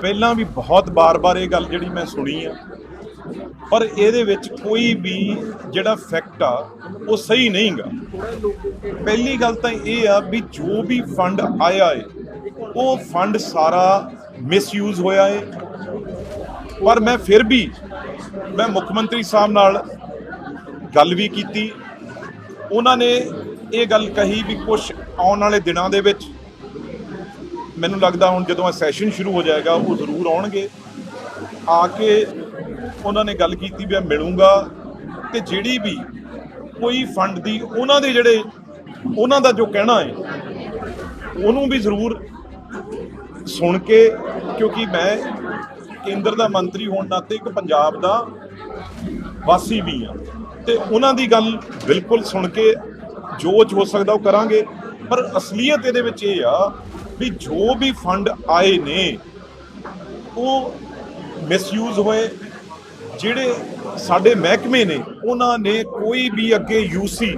ਪਹਿਲਾਂ ਵੀ ਬਹੁਤ ਵਾਰ-ਵਾਰ ਇਹ ਗੱਲ ਜਿਹੜੀ ਮੈਂ ਸੁਣੀ ਆ, ਪਰ ਇਹਦੇ ਵਿੱਚ ਕੋਈ ਵੀ ਜਿਹੜਾ ਫੈਕਟ ਆ, ਉਹ ਸਹੀ ਨਹੀਂਗਾ ਪਹਿਲੀ ਗੱਲ ਤਾਂ ਇਹ ਆ ਵੀ ਜੋ ਵੀ ਫੰਡ ਆਇਆ ਏ, ਉਹ ਫੰਡ ਸਾਰਾ ਮਿਸਯੂਜ਼ ਹੋਇਆ ਏ। ਪਰ ਮੈਂ ਫਿਰ ਵੀ ਮੈਂ ਮੁੱਖ ਮੰਤਰੀ ਸਾਹਿਬ ਨਾਲ ਗੱਲ ਵੀ ਕੀਤੀ। ਉਹਨਾਂ ਨੇ ਇਹ ਗੱਲ ਕਹੀ ਵੀ ਕੁਝ ਆਉਣ ਵਾਲੇ ਦਿਨਾਂ ਦੇ ਵਿੱਚ ਮੈਨੂੰ ਲੱਗਦਾ ਹੁਣ ਜਦੋਂ ਇਹ ਸੈਸ਼ਨ ਸ਼ੁਰੂ ਹੋ ਜਾਏਗਾ, ਉਹ ਜ਼ਰੂਰ ਆਉਣਗੇ। ਆ ਕੇ ਉਹਨਾਂ ਨੇ ਗੱਲ ਕੀਤੀ ਵੀ ਮੈਂ ਮਿਲੂੰਗਾ ਤੇ ਜਿਹੜੀ ਵੀ ਕੋਈ ਫੰਡ ਦੀ ਉਹਨਾਂ ਦੇ ਜਿਹੜੇ ਉਹਨਾਂ ਦਾ ਜੋ ਕਹਿਣਾ ਹੈ, ਉਹਨੂੰ ਵੀ ਜ਼ਰੂਰ ਸੁਣ ਕੇ, ਕਿਉਂਕਿ ਮੈਂ ਕੇਂਦਰ ਦਾ ਮੰਤਰੀ ਹੋਣ ਨਾਤੇ ਇੱਕ ਪੰਜਾਬ ਦਾ ਵਾਸੀ ਵੀ ਆ ਤੇ ਉਹਨਾਂ ਦੀ ਗੱਲ ਬਿਲਕੁਲ ਸੁਣ ਕੇ ਜੋ ਹੋ ਸਕਦਾ ਉਹ ਕਰਾਂਗੇ। ਪਰ ਅਸਲੀਅਤ ਇਹਦੇ ਵਿੱਚ ਇਹ ਆ ਵੀ ਜੋ ਵੀ ਫੰਡ ਆਏ ਨੇ, ਉਹ ਮਿਸਯੂਜ਼ ਹੋਏ। ਜਿਹੜੇ ਸਾਡੇ ਮਹਿਕਮੇ ਨੇ, ਉਹਨਾਂ ਨੇ ਕੋਈ ਵੀ ਅੱਗੇ ਯੂਸੀ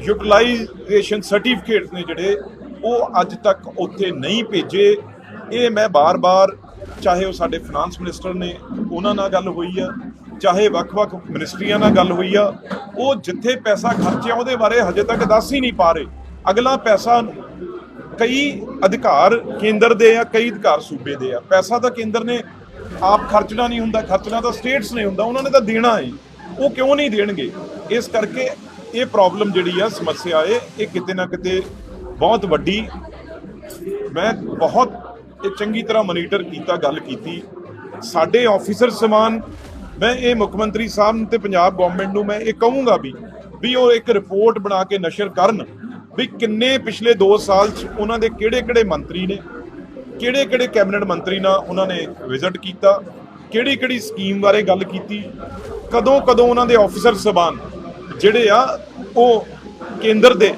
ਯੂਟਿਲਾਈਜੇਸ਼ਨ ਸਰਟੀਫਿਕੇਟਸ ਨੇ ਜਿਹੜੇ, ਉਹ ਅੱਜ ਤੱਕ ਉੱਥੇ ਨਹੀਂ ਭੇਜੇ। ਇਹ ਮੈਂ ਬਾਰ-ਬਾਰ, ਚਾਹੇ ਉਹ ਸਾਡੇ ਫਾਈਨਾਂਸ ਮਿਨਿਸਟਰ ਨੇ, ਉਹਨਾਂ ਨਾਲ ਗੱਲ ਹੋਈ ਆ, ਚਾਹੇ ਵੱਖ-ਵੱਖ ਮਿਨਿਸਟਰੀਆਂ ਨਾਲ ਗੱਲ ਹੋਈ ਆ, ਉਹ ਜਿੱਥੇ ਪੈਸਾ ਖਰਚਿਆ ਉਹਦੇ ਬਾਰੇ ਹਜੇ ਤੱਕ ਦੱਸ ਹੀ ਨਹੀਂ ਪਾ ਰਹੇ। ਅਗਲਾ ਪੈਸਾ ਕਈ ਅਧਿਕਾਰ ਕੇਂਦਰ ਦੇ ਆ, ਕਈ ਅਧਿਕਾਰ ਸੂਬੇ ਦੇ ਆ। ਪੈਸਾ ਤਾਂ ਕੇਂਦਰ ਨੇ ਆਪ ਖਰਚਣਾ ਨਹੀਂ ਹੁੰਦਾ, ਖਰਚਣਾ ਤਾਂ ਸਟੇਟਸ ਨੇ ਹੁੰਦਾ, ਉਹਨਾਂ ਨੇ ਤਾਂ ਦੇਣਾ ਹੈ। ਉਹ ਕਿਉਂ ਨਹੀਂ ਦੇਣਗੇ? ਇਸ ਕਰਕੇ ਇਹ ਪ੍ਰੋਬਲਮ ਜਿਹੜੀ ਆ, ਸਮੱਸਿਆ ਏ ਇਹ ਕਿਤੇ ਨਾ ਕਿਤੇ ਬਹੁਤ ਵੱਡੀ, ਮੈਂ ਬਹੁਤ ਇਹ ਚੰਗੀ ਤਰ੍ਹਾਂ ਮੋਨੀਟਰ ਕੀਤਾ, ਗੱਲ ਕੀਤੀ। ਸਾਡੇ ਆਫੀਸਰ ਸਮਾਨ, ਮੈਂ ਇਹ ਮੁੱਖ ਮੰਤਰੀ ਸਾਹਿਬ ਨੂੰ ਤੇ ਪੰਜਾਬ ਗਵਰਨਮੈਂਟ ਨੂੰ ਮੈਂ ਇਹ ਕਹੂੰਗਾ ਵੀ ਵੀ ਉਹ ਇੱਕ ਰਿਪੋਰਟ ਬਣਾ ਕੇ ਨਸ਼ਰ ਕਰਨ। ਵੀ ਕਿੰਨੇ ਪਿਛਲੇ 2 ਸਾਲ ਚ ਉਹਨਾਂ ਦੇ ਕਿਹੜੇ-ਕਿਹੜੇ ਮੰਤਰੀ ਨੇ, ਕਿਹੜੇ-ਕਿਹੜੇ ਕੈਬਨਿਟ ਮੰਤਰੀ ਨਾਲ ਉਹਨਾਂ ਨੇ ਵਿਜ਼ਿਟ ਕੀਤਾ, ਕਿਹੜੀ-ਕਿਹੜੀ ਸਕੀਮ ਬਾਰੇ ਗੱਲ ਕੀਤੀ, ਕਦੋਂ-ਕਦੋਂ ਉਹਨਾਂ ਦੇ ਆਫੀਸਰ ਸਬਾਨ ਜਿਹੜੇ ਆ, ਉਹ ਕੇਂਦਰ ਦੇ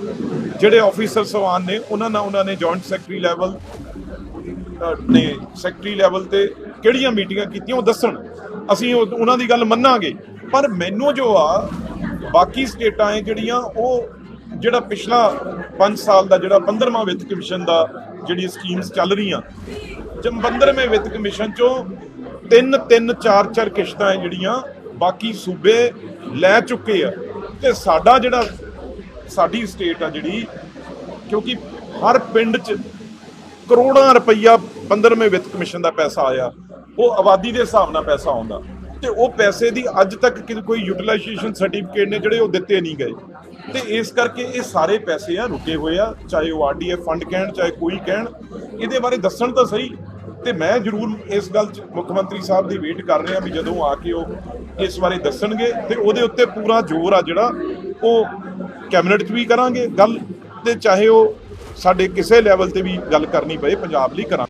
ਜਿਹੜੇ ਆਫੀਸਰ ਸਬਾਨ ਨੇ, ਉਹਨਾਂ ਨਾਲ ਉਹਨਾਂ ਨੇ ਜੁਆਇੰਟ ਸੈਕਟਰੀ ਲੈਵਲ ਨੇ ਸੈਕਟਰੀ ਲੈਵਲ ਤੇ ਕਿਹੜੀਆਂ ਮੀਟਿੰਗਾਂ ਕੀਤੀਆਂ, ਉਹ ਦੱਸਣ। ਅਸੀਂ ਉਹਨਾਂ ਦੀ ਗੱਲ ਮੰਨਾਂਗੇ। ਪਰ ਮੈਨੂੰ ਜੋ ਆ, ਬਾਕੀ ਸਟੇਟਾਂ ਹੈ ਜਿਹੜੀਆਂ, ਉਹ ਜਿਹੜਾ ਪਿਛਲਾ 5 ਸਾਲ ਦਾ ਜਿਹੜਾ 15ਵਾਂ ਵਿੱਤ ਕਮਿਸ਼ਨ ਦਾ ਜਿਹੜੀ ਸਕੀਮਸ ਚੱਲ ਰਹੀਆਂ ਜਮ 15ਵੇਂ ਵਿੱਤ ਕਮਿਸ਼ਨ ਚੋਂ ਤਿੰਨ ਤਿੰਨ, ਚਾਰ ਚਾਰ ਕਿਸ਼ਤਾਂ ਹੈ ਜਿਹੜੀਆਂ ਬਾਕੀ ਸੂਬੇ ਲੈ ਚੁੱਕੇ ਆ ਤੇ ਸਾਡਾ ਜਿਹੜਾ ਸਾਡੀ ਸਟੇਟ ਆ ਜਿਹੜੀ, ਕਿਉਂਕਿ ਹਰ ਪਿੰਡ 'ਚ ਕਰੋੜਾਂ ਰੁਪਈਆ 15ਵੇਂ ਵਿੱਤ ਕਮਿਸ਼ਨ ਦਾ ਪੈਸਾ ਆਇਆ, ਉਹ ਆਬਾਦੀ ਦੇ ਹਿਸਾਬ ਨਾਲ ਪੈਸਾ ਆਉਂਦਾ ਤੇ ਉਹ ਪੈਸੇ ਦੀ ਅੱਜ ਤੱਕ ਕਿ- ਕੋਈ ਯੂਟਿਲਾਈਜੇਸ਼ਨ ਸਰਟੀਫਿਕੇਟ ਨੇ ਜਿਹੜੇ ਉਹ ਦਿੱਤੇ ਨਹੀਂ ਗਏ। ਤੇ ਇਸ ਕਰਕੇ ਇਹ ਸਾਰੇ ਪੈਸੇ ਆ ਰੁਕੇ ਹੋਏ ਆ, ਚਾਹੇ ਉਹ ਆਰਡੀਐਫ ਫੰਡ ਕਹਿਣ, ਚਾਹੇ ਕੋਈ ਕਹਿਣ, ਇਹਦੇ ਬਾਰੇ ਦੱਸਣ ਤਾਂ ਸਹੀ। ਤੇ ਮੈਂ ਜ਼ਰੂਰ ਇਸ ਗੱਲ 'ਚ ਮੁੱਖ ਮੰਤਰੀ ਸਾਹਿਬ ਦੀ ਵੇਟ ਕਰ ਰਿਹਾ ਵੀ ਜਦੋਂ ਆ ਕੇ ਉਹ ਇਸ ਬਾਰੇ ਦੱਸਣਗੇ ਤੇ ਉਹਦੇ ਉੱਤੇ ਪੂਰਾ ਜ਼ੋਰ ਆ ਜਿਹੜਾ ਉਹ ਕੈਬਨਿਟ 'ਚ ਵੀ ਕਰਾਂਗੇ। ਗੱਲ ਤੇ ਚਾਹੇ ਉਹ ਸਾਡੇ ਕਿਸੇ ਲੈਵਲ ਤੇ ਵੀ ਗੱਲ ਕਰਨੀ ਪਏ, ਪੰਜਾਬ ਲਈ ਕਰਾਂਗੇ।